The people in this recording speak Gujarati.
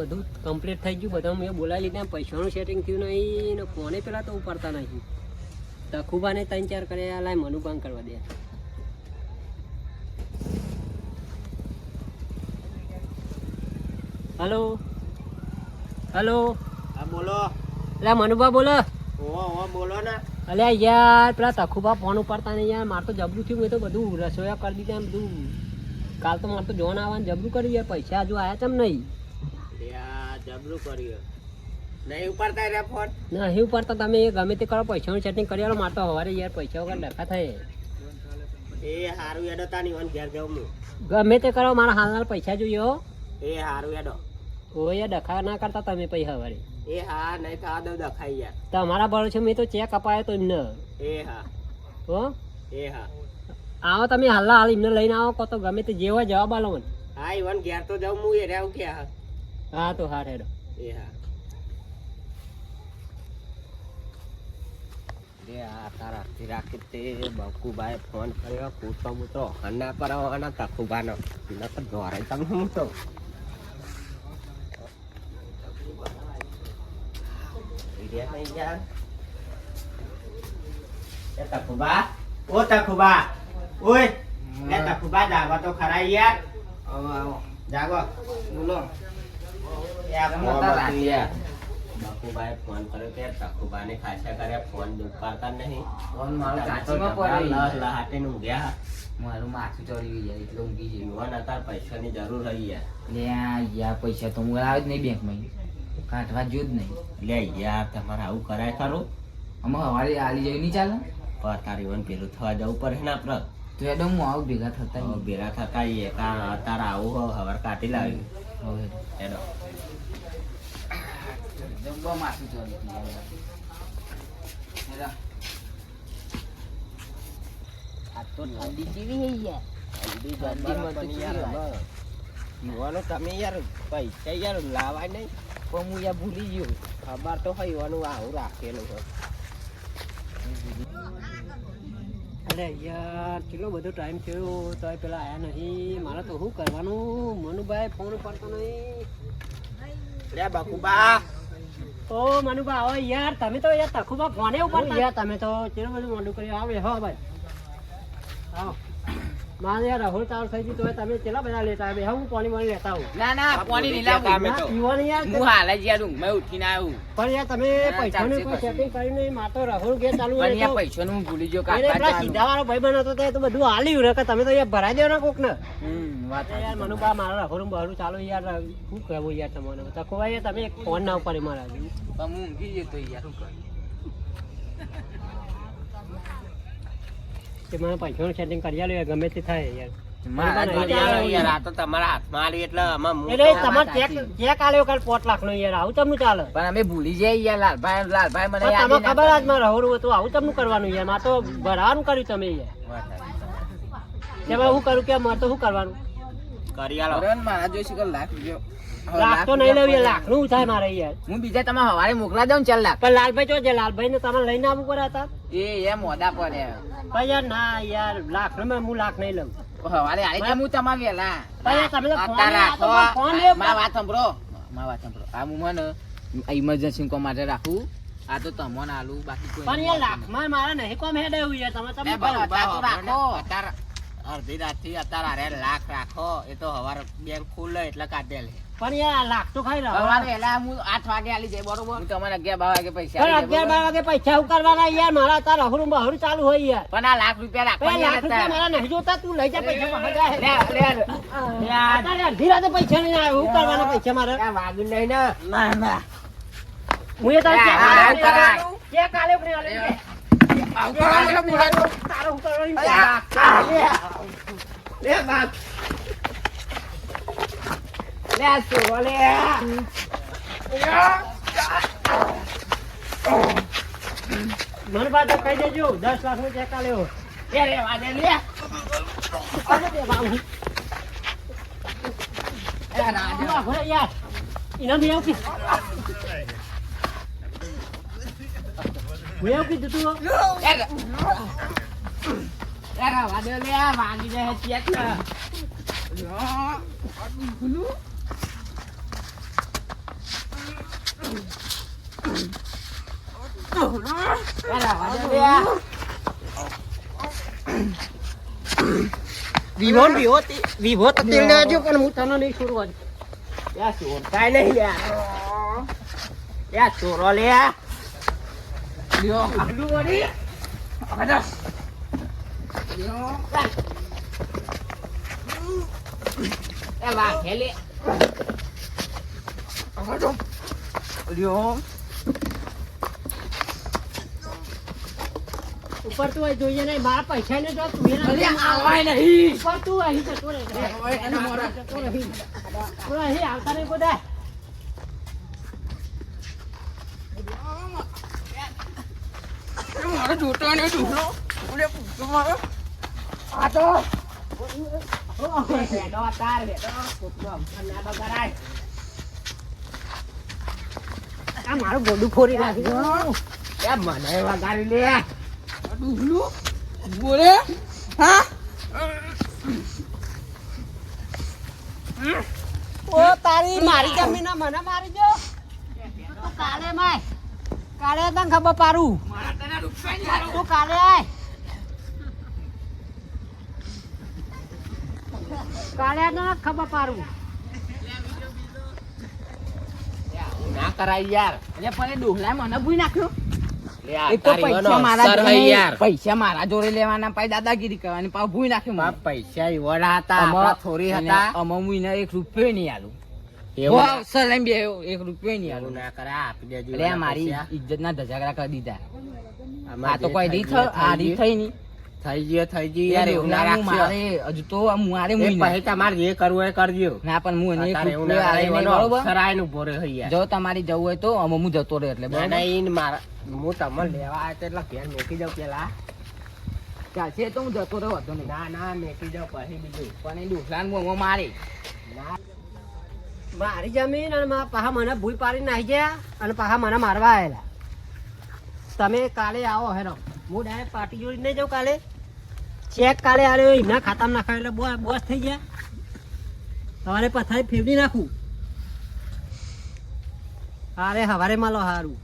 બધું કમ્પ્લીટ થઈ ગયું. બધા મેં બોલાવી લીધા. પૈસાનું સેટિંગ થયું નહીં. ને ફોને પેલા તો ઉપાડતા નહીં. તખુબાને ત્રણ ચાર કર્યા. લાય મનુભાન કરવા દે. હલો? હલો? હા બોલો. એટલે મનુભા બોલો. બોલો ને. અલ્યા યાર પેલા તખુબા ફોન ઉપાડતા નહીં યાર. મારે તો જબરું થયું. મેં તો બધું રસોયા કરી દીધા એમ બધું. કાલ તો મારે તો જોન આવવાનું. જબરું કરી યાર. પૈસા હજુ આયા ચમ નહીં? નહીં ઉપાડતા રે ફોન? નહીં ઉપાડતા તમે એ ગમે તે કરો પૈસાનું સેટિંગ કરી આલો મારે તો હવારે યાર પૈસા વગર લખા થાય. એ હારું એડો તાની વન ઘેર જાઉં હું. ગમે તે કરો મારા હાલના પૈસા જોઈએ હો. એ હારું એડો ઓય ડખા ના કરતા તમે પૈસા હવારે. એ હા નહીં થવા દઉં દખાઈ યાર. તમારા ભરોસે મેં તો ચેક અપાયો તો એમને. એ હા. હો? એ હા. આવો તમે હાલના હાલ એમને લઈને આવો કો તો ગમે તે જેવા જવાબ આલો મને. હા ઈવન ઘેર તો જાઉં હું એ રહેવું કે હા. હા તો હા રેડો એ હા રે આ તારા રાખી તે બકુભાઈ ફોન કર્યો પૂછતો મૂતો હન્ના પર આવવાના તકુભાનો ન તો ધોરાય તમે હું તો વિડિયા નહીં યાર એ તકુબા ઓ તકુબા ઓય. એ તકુબા જાગો તો ખરા યાર. જાગો. બોલો. બાપુભાઈ ફોન કર્યો કે તકુબાને ખાસા કર્યા ફોન ઉપાડતા નહીં. ફોન મારો કાચીમાં ઢગલા પડ્યો ઊંઘ્યા. મારું માથું ચડી ગયું યાર એટલે ઊંઘી ગયું. યુવાન હતા પૈસાની જરૂર રહી યાર. લે યાર પૈસા તો હું આવે જ નહીં બેંકમાં. કાઢવા જો જ નહીં. લે યાર તમારે આવું કરાય ખરું? અમે હવારે આલી જઈ નહીં ચાલે? પણ તારી વન પેલું થવા જવું પડે ને આપણે. તો એડો હું આવું ભેગા થતા ભેગા થતા એ કા તારા આવું હવાર કાઢી લાવી હવે એનો માથું ચડી ગયું યાર. હેરા. આ તો ઠંડી જેવી હે યાર ઠંડી યાર યુવાનો તમે યાર પૈસા યાર લાવાય નહીં પણ હું યાર ભૂલી ગયો ખબર તો હોય યુવાનું આવું રાખેલું હોય અરે યાર કેટલો બધો ટાઈમ થયો તો પેલા આયા નહીં મારે તો શું કરવાનું મનુભાઈ ફોન પડતો નહીં લે બકુબા ઓ મનુભા આવો યાર તમે તો યાર તખુબા ફોને ઉપાડતા યાર તમે તો કેટલું બધું મોડું કર્યું. આવો હો ભાઈ. આવો. મારે યાર રાહુલ ચાલુ થઈ ગયું તો તમે કેટલા બધા લેતા આવે હું પાણી વાણી લેતા આવું. ના ના પાણી નહીં લાવું. તમે તો. પીવાની યાર હું હાલ જ યાર ઊંઘમાં ઉઠીને આવ્યું પણ યાર તમે ના, પૈસાનું કોઈ સેટિંગ કર્યું નહીં. મારે રાહુલ ચાલુ હોય યાર પૈસાનું હું ભૂલી ગયો એને પેલા સીધા વાળો ભાઈ બન હતો તે તો બધું હાલ્યું રે કે તમે તો યાર ભરાઈ દેવાના કોક ને વાત યાર મનુભા મારા રાહુલ બહારું ચાલુ યાર. શું કહેવું યાર તમને તકો યાર તમે એક ફોન ના ઉપાડી મારા પણ હું ઊંઘી જતો યાર શું કરું? કે મને પૈસાનું સેટિંગ કરી આલો ગમે તે થાય યાર. તો હું તો- કરે. તો હું કે મારે તો શું કરવાનું? કરી આલો. બરાબર મારા જોઈશે કે લાખ રૂપિયો. લાખ તો નહીં લેવું લાખનું થાય મારે યાર હું બીજા તમે હવારે મોકલા દઉં ને લાખ. પણ લાલભાઈ જો લાલભાઈ ને તમે લઈને આવવું પડે હતા એ એ મોડા પડે પણ યાર ના યાર લાખનું હું લાખ નહીં લઉં. હવારે આવી જાય હું તમારે વેલા. તમે ફોન વાત સંભળો. મા વાત સંભળો. આ હું મને ઇમરજન્સી કો માટે રાખું. આ તો તમને આલુ બાકી કોઈ પણ યાર લાખમાં મારે નહીં કોમ હે એવું યાર. તમે તમે રાખો. અત્યારે અડધી રાતથી અત્યારે હારે લાખ રાખો એ તો હવાર બેંક ખુલ્લે એટલે કાઢે લે પણ યાર લાખ તો ખાઈ રહ્યો હવારે હું આઠ વાગે આલી જાય બરોબર હું તમારે અગિયાર બાર વાગે પૈસા પણ આલી જાય, અગિયાર બાર બરોબર? વાગે પૈસા હું કરવાના યાર મારા તાર અહરું બહરું ચાલુ હોય યાર પણ આ લાખ રૂપિયા રાખવા લાખ રૂપિયા મારા નહીં જોતા તું લઈ જા પૈસા મારા જાય. લે, લે, લે. અડધી રાતે પૈસા નહીં આવે હું કરવાના પૈસા મારે આ વાગ્યું નહીં ને ના, ના. હું એ તારે ચેક આલે આ, છે. આ. ચેક આલે પણ આલે છે. આવું કરવાનું એટલે બોલાતું. તારે હું કરવાનું છે? લે બાપ લે, આ છોરો, લે. મને પાછો કહી દેજો દસ લાખનું ચેક લેવો લે, વાજે, લે. તે બાબુ. રાજો. યાર કીધું મેં એવું કીધું તું લે, લે. વાગી જાય ચેક ને. વિવો ને વિવો તે- વિવો તો તેલ લેજો પણ હું તને નહીં છોડવા દઉં. યા નહીં લ્યા યા ચોરો લે આલુ વળી આગળ એ વાઘે લે આગળ લ્યો ઉપર તું અહીં જોઈએ નહીં મારા પૈસા ને તું અરે આવાય નહીં ઉપર તું. તું બધા મારો જોતો ને ડુકરો ઓલે મારો. આ તો. તાર હેડો કૂતરો ના બગાડાય આ મારું ગોડું ફોડી નાખ્યું. એ મને વગાડી લે. બોલે. હા. ઓ તારી મારી જમીન મને મારી જો કાલે માય. કાલે તને ખબર પારું તું કાલે કાલે તને ખબર પારું ના કરાય યાર. એટલે પણ ડોહલા મને ભૂઈ નાખ્યો. પૈસા મારા જોડે પૈસા મારા જોડે લેવાના પાછી દાદાગીરી કરવાની પાછું ભૂઈ નાખ્યું પૈસા ઈવડા હતા થોડી હતા. અમો હું એક રૂપિયો નહીં આલું. અવસર લઈને બેહ્યો, એક રૂપિયો નહીં આલું. ના કરે આપી દેજો એના મારી. ઇજ્જત ના ધજાગરા કરી દીધા. આ તો કોઈ થઈ થ- આ દી થઈ નહીં. થઈ ગયો થઈ ગયો યાર એવું ના હું હજુ તો મારે. પછી તમારે જે કરવું હોય એ કરજો. ના પણ હું એને રૂપિયો ના હઈ યાર. જો તમારી જવું હોય તો અમે હું જતો રહે એટલે ના, ના, બરાબર મારા હું તમને લેવા આવ્યો એટલે ઘેર મૂકી દઉં પેલા. ચાલશે તો હું જતો રહ્યો હતો ના ના મૂકી જાવ પછી બીજું. પણ એ દુખલાન હું મારે. મારી જમીન અને મારા પાહા મને ભૂલ પાડી નાખી ગયા અને પાહા મને મારવા આવેલા. તમે કાલે આવો હેરો. હું ડાયરેક્ટ પાર્ટી જોડી નહીં જાઉં કાલે. ચેક કાલે આવ્યો એના ખાતામાં નાખાય એટલે બોસ થઈ ગયા. તમારે પથારી ફેરવી નાખું. અરે હવારે માલો સારું